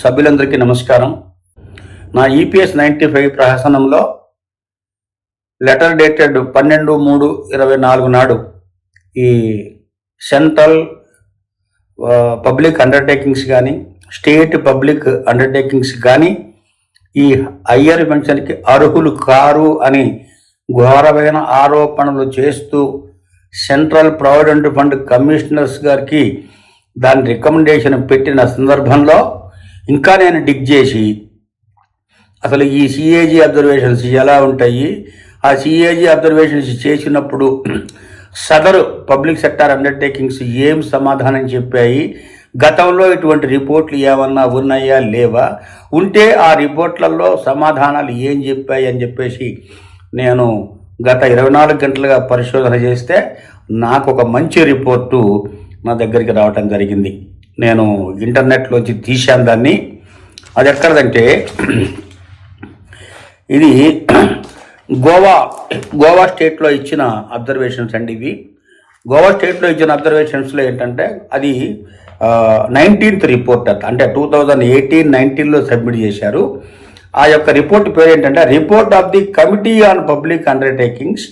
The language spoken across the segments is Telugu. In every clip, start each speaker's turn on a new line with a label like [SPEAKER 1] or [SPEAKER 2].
[SPEAKER 1] సభ్యులందరికీ నమస్కారం. నా ఈపీఎస్ నైంటీ ఫైవ్ ప్రహసనంలో లెటర్ డేటెడ్ పన్నెండు మూడు ఇరవై నాలుగు నాడు ఈ సెంట్రల్ పబ్లిక్ అండర్టేకింగ్స్ కానీ స్టేట్ పబ్లిక్ అండర్టేకింగ్స్ కానీ ఈ అయ్యర్ పెన్షన్కి అర్హులు కారు అని ఘోరమైన ఆరోపణలు చేస్తూ సెంట్రల్ ప్రావిడెంట్ ఫండ్ కమిషనర్స్ గారికి దాని రికమెండేషన్ పెట్టిన సందర్భంలో ఇంకా నేను డిగ్ చేసి అసలు ఈ సిఏజీ అబ్జర్వేషన్స్ ఎలా ఉంటాయి? ఆ సిఏజీ అబ్జర్వేషన్స్ చేసినప్పుడు సదరు పబ్లిక్ సెక్టార్ అండర్టేకింగ్స్ ఏం సమాధానం చెప్పాయి? గతంలో ఇటువంటి రిపోర్ట్లు ఏమన్నా ఉన్నాయా? లేవా? ఉంటే ఆ రిపోర్ట్లలో సమాధానాలు ఏం చెప్పాయి అని చెప్పేసి నేను గత ఇరవై నాలుగు గంటలుగా పరిశోధన చేస్తే నాకు ఒక మంచి రిపోర్టు నా దగ్గరికి రావటం జరిగింది. నేను ఇంటర్నెట్లోంచి తీశాను దాన్ని. అది ఎక్కడదంటే ఇది గోవా గోవా స్టేట్లో ఇచ్చిన అబ్జర్వేషన్స్ అండి ఇవి. గోవా స్టేట్లో ఇచ్చిన అబ్జర్వేషన్స్లో ఏంటంటే అది నైన్టీన్త్ రిపోర్ట్ అంటే. టూ థౌజండ్ ఎయిటీన్ నైన్టీన్లో సబ్మిట్ చేశారు. ఆ యొక్క రిపోర్ట్ పేరు ఏంటంటే report of the committee on public undertakings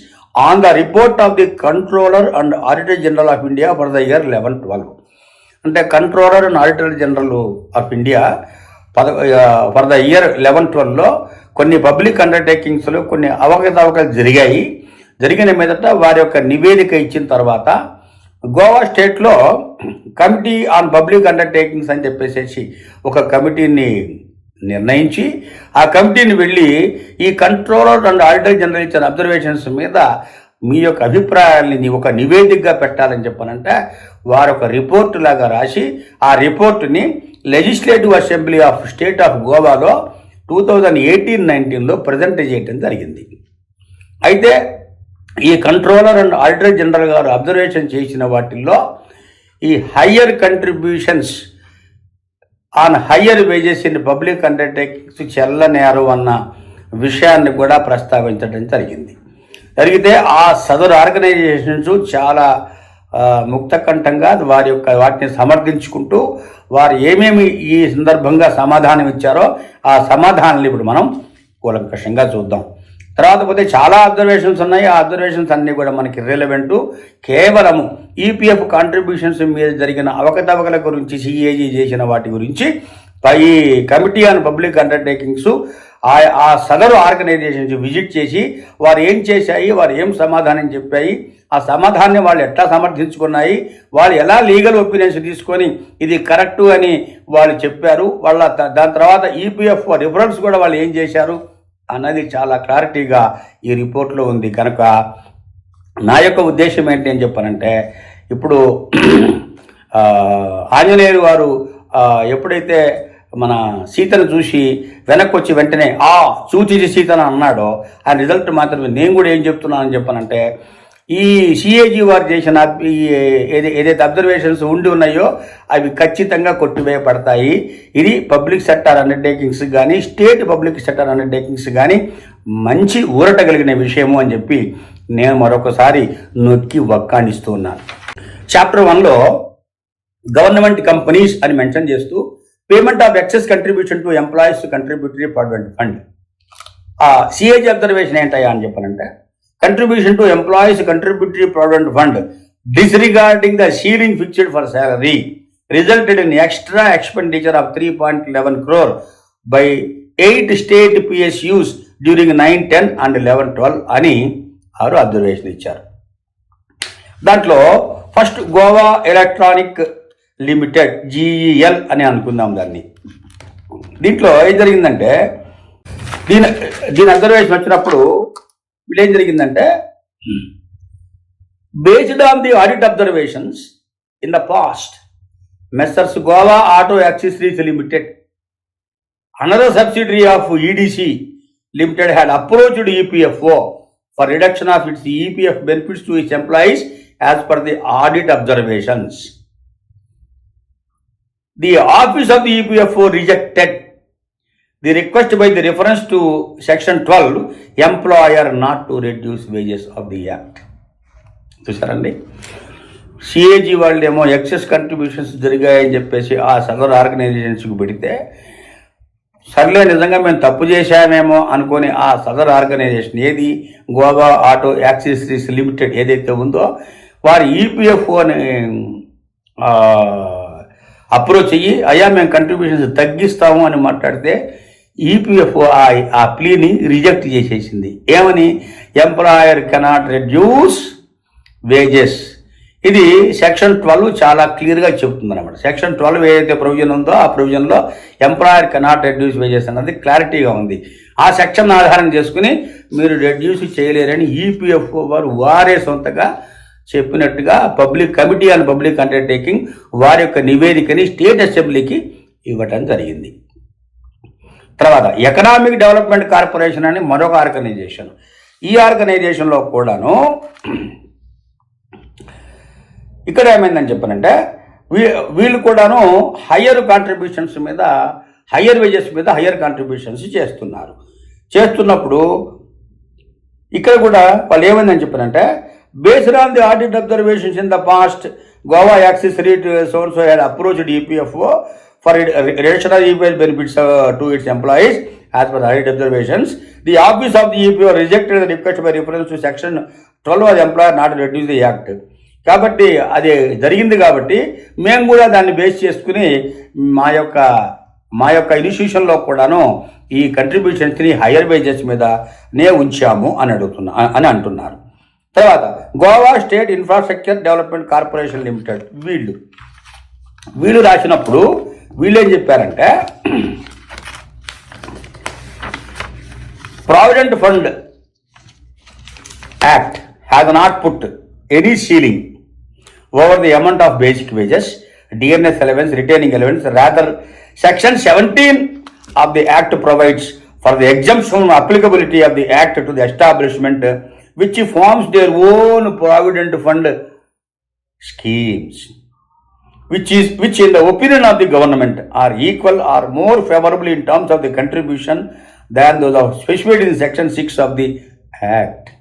[SPEAKER 1] on the report of the controller and auditor general of India for the year eleven twelve. అంటే controller and auditor general of India పద ఫర్ ద ఇయర్ లెవెన్ ట్వెల్వ్లో కొన్ని పబ్లిక్ అండర్టేకింగ్స్లో కొన్ని అవకతవకలు జరిగాయి. జరిగిన మీదట వారి యొక్క నివేదిక ఇచ్చిన తర్వాత గోవా స్టేట్లో కమిటీ ఆన్ పబ్లిక్ అండర్టేకింగ్స్ అని చెప్పేసి ఒక కమిటీని నిర్ణయించి ఆ కమిటీని వెళ్ళి ఈ కంట్రోలర్ అండ్ ఆడిటర్ జనరల్ ఇచ్చిన అబ్జర్వేషన్స్ మీద మీ యొక్క అభిప్రాయాల్ని ఒక నివేదికగా పెట్టాలని చెప్పానంటే వారు ఒక రిపోర్ట్ లాగా రాసి ఆ రిపోర్టుని legislative assembly of state of గోవాలో టూ థౌజండ్ ఎయిటీన్ నైన్టీన్లో ప్రజెంట్ చేయటం జరిగింది. అయితే ఈ కంట్రోలర్ అండ్ ఆడిటర్ జనరల్ గారు అబ్జర్వేషన్ చేసిన వాటిల్లో ఈ higher contributions on higher wages in public undertakings చెల్లనేరు అన్న విషయాన్ని కూడా ప్రస్తావించడం జరిగింది. జరిగితే ఆ సదరు ఆర్గనైజేషన్స్ చాలా ముక్తకంఠంగా వారి యొక్క వాటిని సమర్థించుకుంటూ వారు ఏమేమి ఈ సందర్భంగా సమాధానం ఇచ్చారో ఆ సమాధానాలు ఇప్పుడు మనం కూలంకషంగా చూద్దాం. తర్వాత పోతే చాలా అబ్జర్వేషన్స్ ఉన్నాయి. ఆ అబ్జర్వేషన్స్ అన్నీ కూడా మనకి రిలవెంట్ కేవలము ఈపీఎఫ్ కాంట్రిబ్యూషన్స్ మీద జరిగిన అవకతవకల గురించి సిఏజీ చేసిన వాటి గురించి పై కమిటీ ఆన్ పబ్లిక్ అండర్టేకింగ్స్ ఆ ఆ సదరు ఆర్గనైజేషన్స్ విజిట్ చేసి వారు ఏం చేశాయి వారు ఏం సమాధానం చెప్పాయి ఆ సమాధానాన్ని వాళ్ళు ఎట్లా సమర్థించుకున్నాయి వాళ్ళు ఎలా లీగల్ ఒపీనియన్స్ తీసుకొని ఇది కరెక్టు అని వాళ్ళు చెప్పారు వాళ్ళ దాని తర్వాత ఈపీఎఫ్ రిఫరెన్స్ కూడా వాళ్ళు ఏం చేశారు అన్నది చాలా క్లారిటీగా ఈ రిపోర్ట్లో ఉంది. కనుక నా యొక్క ఉద్దేశం ఏంటి అని చెప్పానంటే ఇప్పుడు ఆంజనేయులు వారు ఎప్పుడైతే మన సీతను చూసి వెనక్కి వచ్చి వెంటనే ఆ చూచిది సీతను అన్నాడో ఆ రిజల్ట్ మాత్రమే నేను కూడా ఏం చెప్తున్నానని చెప్పానంటే ఈ సిఏజీ వారు చేసిన ఈ ఏది- ఏదైతే అబ్జర్వేషన్స్ ఉండి ఉన్నాయో అవి ఖచ్చితంగా కొట్టివేయబడతాయి. ఇది పబ్లిక్ సెక్టర్ అండర్టేకింగ్స్ కానీ స్టేట్ పబ్లిక్ సెక్టర్ అండర్టేకింగ్స్ కానీ మంచి ఊరట కలిగిన విషయము అని చెప్పి నేను మరొకసారి నొక్కి వక్కాణిస్తూ ఉన్నాను. చాప్టర్ వన్లో గవర్నమెంట్ కంపెనీస్ అని మెన్షన్ చేస్తూ payment of excess contribution to employees contributory provident fund. ఆ సిఏజీ అబ్జర్వేషన్ ఏంటయ్యా అని చెప్పానంటే contribution to employees contributory provident fund disregarding the ceiling fixed for salary resulted in extra expenditure of three point eleven crore by eight state PSUs during nine ten and eleven twelve అని ఆరు అబ్జర్వేషన్ ఇచ్చారు. దాంట్లో first Goa electronic limited GEL అని అనుకుందాం దాన్ని. దీంట్లో ఏం జరిగిందంటే దీని దీని అబ్జర్వేషన్ వచ్చినప్పుడు వీళ్ళు ఏం జరిగిందంటే based on the audit observations in the past messrs Goa auto accessories limited another subsidiary of EDC limited had approached EPFO for reduction of its EPF benefits to its employees as per the audit observations the office of EPFO rejected the request by the reference to section section 12 employer not to reduce wages of the act. చూసారండి సిఏజీ వాళ్ళేమో ఎక్సెస్ కంట్రిబ్యూషన్స్ జరిగాయని చెప్పేసి ఆ సదరు ఆర్గనైజేషన్స్కి పెడితే సర్లే నిజంగా మేము తప్పు చేశామేమో అనుకుని ఆ సదర్ ఆర్గనైజేషన్ ఏది? గోవా ఆటో యాక్సెసరీస్ లిమిటెడ్ ఏదైతే ఉందో వారి ఈపీఎఫ్ఓ ఈపీఎఫ్ఓని అప్రోచ్ అయ్యి అయ్యా మేము కంట్రిబ్యూషన్స్ తగ్గిస్తాము అని మాట్లాడితే E ఈపీఎఫ్ఓ ఆ ప్లీని రిజెక్ట్ చేసేసింది. ఏమని? ఎంప్లాయర్ కెనాట్ రెడ్యూస్ వేజెస్ ఇది సెక్షన్ ట్వెల్వ్ చాలా క్లియర్గా చెప్తుంది అనమాట సెక్షన్ ట్వెల్వ్ ఏదైతే ప్రొవిజన్ ఉందో ఆ ప్రొవిజన్లో ఎంప్లాయర్ కెనాట్ రెడ్యూస్ వేజెస్ అన్నది క్లారిటీగా ఉంది. ఆ సెక్షన్ ఆధారం చేసుకుని మీరు రెడ్యూస్ చేయలేరని ఈపీఎఫ్ఓ వారు వారే సొంతగా చెప్పినట్టుగా public committee and public undertaking వారి యొక్క నివేదికని స్టేట్ అసెంబ్లీకి ఇవ్వటం జరిగింది. తర్వాత ఎకనామిక్ డెవలప్మెంట్ కార్పొరేషన్ అని మరొక ఆర్గనైజేషన్. ఈ ఆర్గనైజేషన్లో కూడాను ఇక్కడ ఏమైందని చెప్పనంటే వీ వీళ్ళు కూడాను హయ్యర్ కాంట్రిబ్యూషన్స్ మీద హయ్యర్ వేజెస్ మీద హయ్యర్ కాంట్రిబ్యూషన్స్ చేస్తున్నారు. చేస్తున్నప్పుడు ఇక్కడ కూడా వాళ్ళు ఏమైందని based on the audit observations in the past Goa accessories son so had approached EPFO for rational EPS benefits to its employees as per audit observations the office of the EPO rejected the request by reference to section twelve of employer not reduce the act కాబట్టి అది జరిగింది కాబట్టి మేము కూడా దాన్ని బేస్ చేసుకుని మా యొక్క మా యొక్క ఇన్స్టిట్యూషన్లో కూడాను ఈ కంట్రిబ్యూషన్స్ని హైయర్ వేజెస్ మీద నే ఉంచాము అని అడుగుతున్నా అని అంటున్నారు. తర్వాత Goa state infrastructure development corporation limited వీళ్ళు వీళ్ళు రాసినప్పుడు వీళ్ళు ఏం చెప్పారంటే provident fund Act has not put any ceiling over the amount of basic wages, DNS allowance, retaining allowance. Rather, Section 17 of the Act provides for the exemption from applicability of the Act to the establishment uh, which forms their own provident fund schemes which is which in the opinion of the government are equal or more favorable in terms of the contribution than those of specified in section 6 of the act.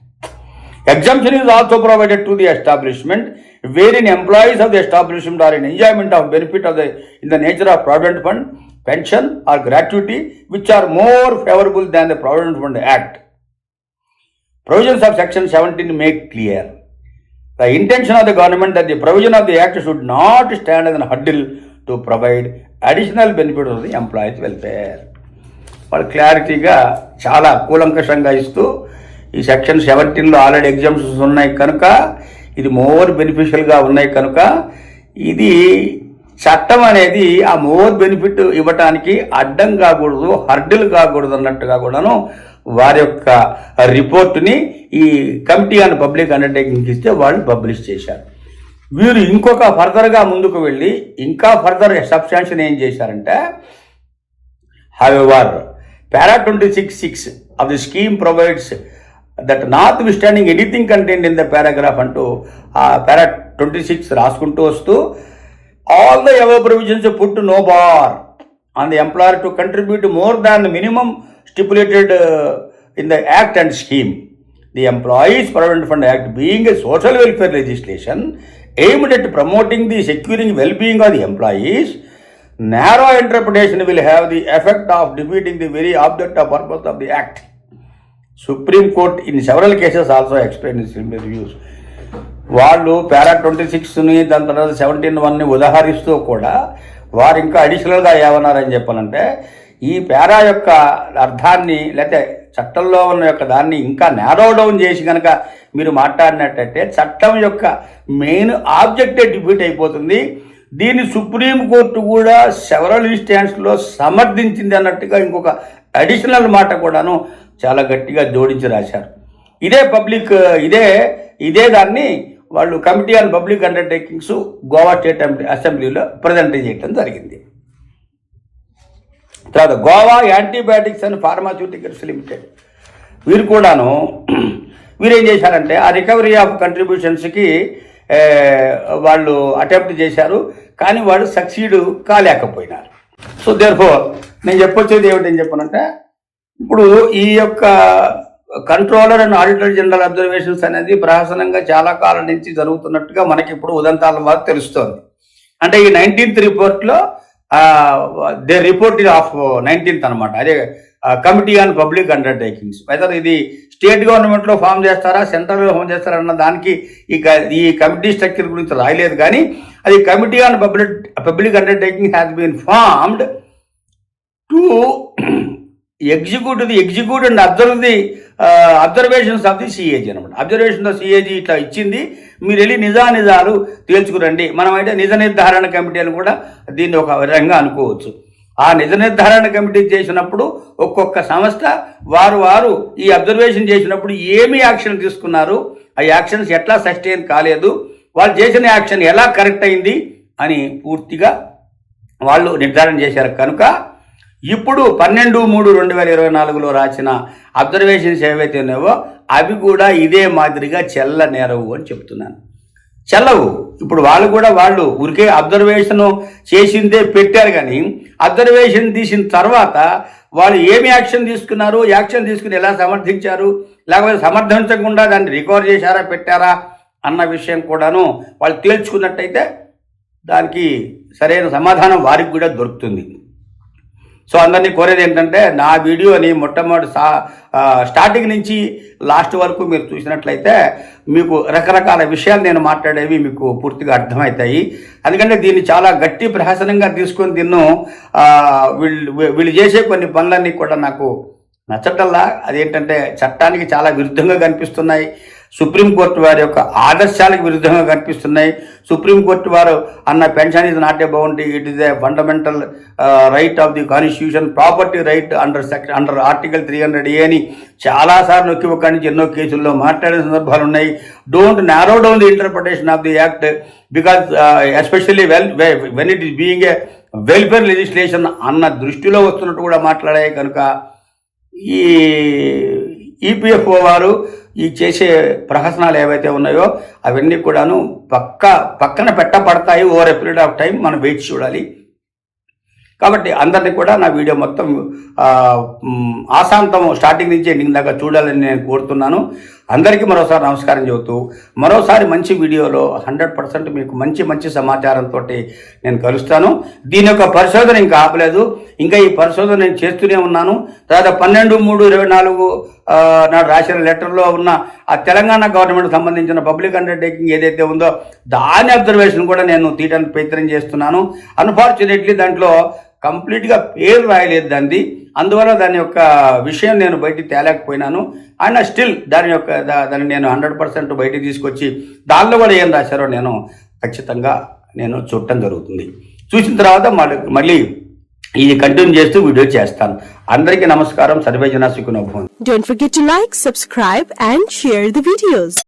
[SPEAKER 1] Exemption is also provided to the establishment wherein employees of the establishment are in enjoyment of benefit of the in the nature of provident fund pension or gratuity which are more favorable than the provident fund act provisions of section seventeen make clear the intention of the government at the provision of the act should not stand an hurdle to provide additional benefit of the employees welfare వాళ్ళు క్లారిటీగా చాలా కూలంకషంగా ఇస్తూ ఈ సెక్షన్ సెవెంటీన్లో ఆల్రెడీ ఎగ్జామ్స్ ఉన్నాయి కనుక ఇది మోర్ బెనిఫిషియల్గా ఉన్నాయి కనుక ఇది చట్టం అనేది ఆ మోర్ బెనిఫిట్ ఇవ్వటానికి అడ్డం కాకూడదు హర్డిల్ కాకూడదు అన్నట్టుగా కూడాను వారి యొక్క రిపోర్టుని ఈ కమిటీ ఆన్ పబ్లిక్ అండర్టేకింగ్ ఇస్తే వాళ్ళు పబ్లిష్ చేశారు. వీరు ఇంకొక ఫర్దర్గా ముందుకు వెళ్ళి ఇంకా ఫర్దర్ సబ్స్టాన్షన్ ఏం చేశారంటే however para twenty six six of the scheme provides that notwithstanding anything content in the paragraph అంటూ ఆ పారా ట్వంటీ సిక్స్ రాసుకుంటూ వస్తూ all the ever provisions put no bar on the employer to contribute more than minimum minimum stipulated in the act and scheme the employees provident fund act being a social welfare legislation aimed at promoting the securing well-being of the employees narrow interpretation will have the effect of defeating the very object or purpose of the act. Supreme Court in several cases also explained its similar views. వాళ్ళు పారా ట్వంటీ సిక్స్ని దాని తర్వాత సెవెంటీన్ వన్ని ఉదాహరిస్తూ కూడా వారు ఇంకా అడిషనల్గా ఏమన్నారని చెప్పాలంటే ఈ పేరా యొక్క అర్థాన్ని లేకపోతే చట్టంలో ఉన్న యొక్క దాన్ని ఇంకా నేరో డౌన్ చేసి కనుక మీరు మాట్లాడినట్టయితే చట్టం యొక్క మెయిన్ ఆబ్జెక్టే డిఫీట్ అయిపోతుంది. దీన్ని సుప్రీంకోర్టు కూడా సెవరల్ ఇన్స్టాన్స్లో సమర్థించింది అన్నట్టుగా ఇంకొక అడిషనల్ మాట కూడాను చాలా గట్టిగా జోడించి రాశారు. ఇదే పబ్లిక్ ఇదే ఇదే దాన్ని వాళ్ళు committee on public undertakings Goa state అసెంబ్లీలో ప్రజెంట్ చేయటం జరిగింది. తర్వాత Goa antibiotics and pharmaceuticals limited. వీరు కూడాను వీరేం చేశారంటే ఆ రికవరీ ఆఫ్ కంట్రిబ్యూషన్స్కి వాళ్ళు అటెంప్ట్ చేశారు కానీ వాళ్ళు సక్సీడ్ కాలేకపోయినారు. సో దేర్ఫో నేను చెప్పొచ్చేది ఏమిటని చెప్పనంటే ఇప్పుడు ఈ యొక్క controller and auditor general observations అనేది ప్రహసనంగా చాలా కాలం నుంచి జరుగుతున్నట్టుగా మనకి ఇప్పుడు ఉదంతాల ద్వారా తెలుస్తోంది. అంటే ఈ నైన్టీన్త్ రిపోర్ట్లో దే రిపోర్ట్ ఆఫ్ నైన్టీన్త్ అనమాట అదే committee on public undertakings whether ఇది స్టేట్ గవర్నమెంట్లో ఫామ్ చేస్తారా సెంట్రల్లో ఫామ్ చేస్తారా అన్న దానికి ఈ క- ఈ కమిటీ స్ట్రక్చర్ గురించి రాయలేదు. కానీ అది committee on public public undertaking has been formed to execute the execute and observe the observations of the CAG అనమాట అబ్జర్వేషన్ ఆఫ్ సిఏజీ ఇట్లా ఇచ్చింది. మీరు వెళ్ళి నిజా నిజాలు తేల్చుకురండి. మనమైతే నిజ నిర్ధారణ కమిటీ అని కూడా దీన్ని ఒక విధంగా అనుకోవచ్చు. ఆ నిజ నిర్ధారణ కమిటీ చేసినప్పుడు ఒక్కొక్క సంస్థ వారు వారు ఈ అబ్జర్వేషన్ చేసినప్పుడు ఏమి యాక్షన్ తీసుకున్నారు ఆ యాక్షన్స్ ఎట్లా సస్టైన్ కాలేదు వాళ్ళు చేసిన యాక్షన్ ఎలా కరెక్ట్ అయింది అని పూర్తిగా వాళ్ళు నిర్ధారణ చేశారు. కనుక ఇప్పుడు పన్నెండు మూడు రెండు వేల ఇరవై నాలుగులో రాసిన అబ్జర్వేషన్స్ ఏవైతే ఉన్నాయో అవి కూడా ఇదే మాదిరిగా చెల్ల నేరవు అని చెప్తున్నాను. చెల్లవు. ఇప్పుడు వాళ్ళు కూడా వాళ్ళు ఊరికే అబ్జర్వేషన్ చేసిందే పెట్టారు కానీ అబ్జర్వేషన్ తీసిన తర్వాత వాళ్ళు ఏమి యాక్షన్ తీసుకున్నారు యాక్షన్ తీసుకుని ఎలా సమర్థించారు లేకపోతే సమర్థించకుండా దాన్ని రికవర్ చేశారా పెట్టారా అన్న విషయం కూడాను వాళ్ళు తేల్చుకున్నట్టయితే దానికి సరైన సమాధానం వారికి కూడా దొరుకుతుంది. సో అందరినీ కోరేది ఏంటంటే నా వీడియోని మొట్టమొదటి సా స్టార్టింగ్ నుంచి లాస్ట్ వరకు మీరు చూసినట్లయితే మీకు రకరకాల విషయాలు నేను మాట్లాడేవి మీకు పూర్తిగా అర్థమవుతాయి. ఎందుకంటే దీన్ని చాలా గట్టి ప్రహసనంగా తీసుకొని దీన్ను వీళ్ళు వీళ్ళు చేసే కొన్ని పనులన్నీ కూడా నాకు నచ్చటల్లా అదేంటంటే చట్టానికి చాలా విరుద్ధంగా కనిపిస్తున్నాయి. సుప్రీంకోర్టు వారి యొక్క ఆదర్శాలకు విరుద్ధంగా కనిపిస్తున్నాయి. సుప్రీంకోర్టు వారు అన్న పెన్షన్ ఇది not a boundary it is a fundamental right of the constitution property right under section under article three hundred A అని చాలాసార్లు నొక్కి ఒక్కడి నుంచి ఎన్నో కేసుల్లో మాట్లాడిన సందర్భాలు ఉన్నాయి. Don't narrow down the interpretation of the act because especially well when it is being a welfare legislation అన్న దృష్టిలో వస్తున్నట్టు కూడా మాట్లాడాయి కనుక ఈ ఈపీఎఫ్ఓ వారు ఈ చేసే ప్రహసనాలు ఏవైతే ఉన్నాయో అవన్నీ కూడాను పక్క పక్కన పెట్టబడతాయి over a period of time మనం వెయిట్ చూడాలి. కాబట్టి అందరినీ కూడా నా వీడియో మొత్తం ఆశాంతం స్టార్టింగ్ నుంచి ఎండింగ్ దాకా చూడాలని నేను కోరుతున్నాను. అందరికీ మరోసారి నమస్కారం చెబుతూ మరోసారి మంచి వీడియోలో హండ్రెడ్ పర్సెంట్ మీకు మంచి మంచి సమాచారంతో నేను కలుస్తాను. దీని యొక్క పరిశోధన ఇంకా ఆపలేదు. ఇంకా ఈ పరిశోధన నేను చేస్తూనే ఉన్నాను. తర్వాత పన్నెండు మూడు ఇరవై నాలుగు నాడు రాసిన లెటర్లో ఉన్న ఆ తెలంగాణ గవర్నమెంట్ సంబంధించిన పబ్లిక్ అండర్టేకింగ్ ఏదైతే ఉందో దాని అబ్జర్వేషన్ కూడా నేను తీయడానికి ప్రయత్నం చేస్తున్నాను. అన్ఫార్చునేట్లీ దాంట్లో కంప్లీట్గా పేరు రాయలేదు దాన్ని అందువల్ల దాని యొక్క విషయం నేను బయటికి తేలేకపోయినాను. అయినా స్టిల్ దాని యొక్క దా- దాన్ని నేను హండ్రెడ్ పర్సెంట్ బయటికి తీసుకొచ్చి దానిలో కూడా ఏం రాశారో నేను ఖచ్చితంగా నేను చూడటం జరుగుతుంది. చూసిన తర్వాత మళ్ళీ మళ్ళీ ఇది కంటిన్యూ చేస్తూ వీడియో చేస్తాను. అందరికీ నమస్కారం. సర్వేజన సుఖనోభవం
[SPEAKER 2] Don't forget to like subscribe and share the videos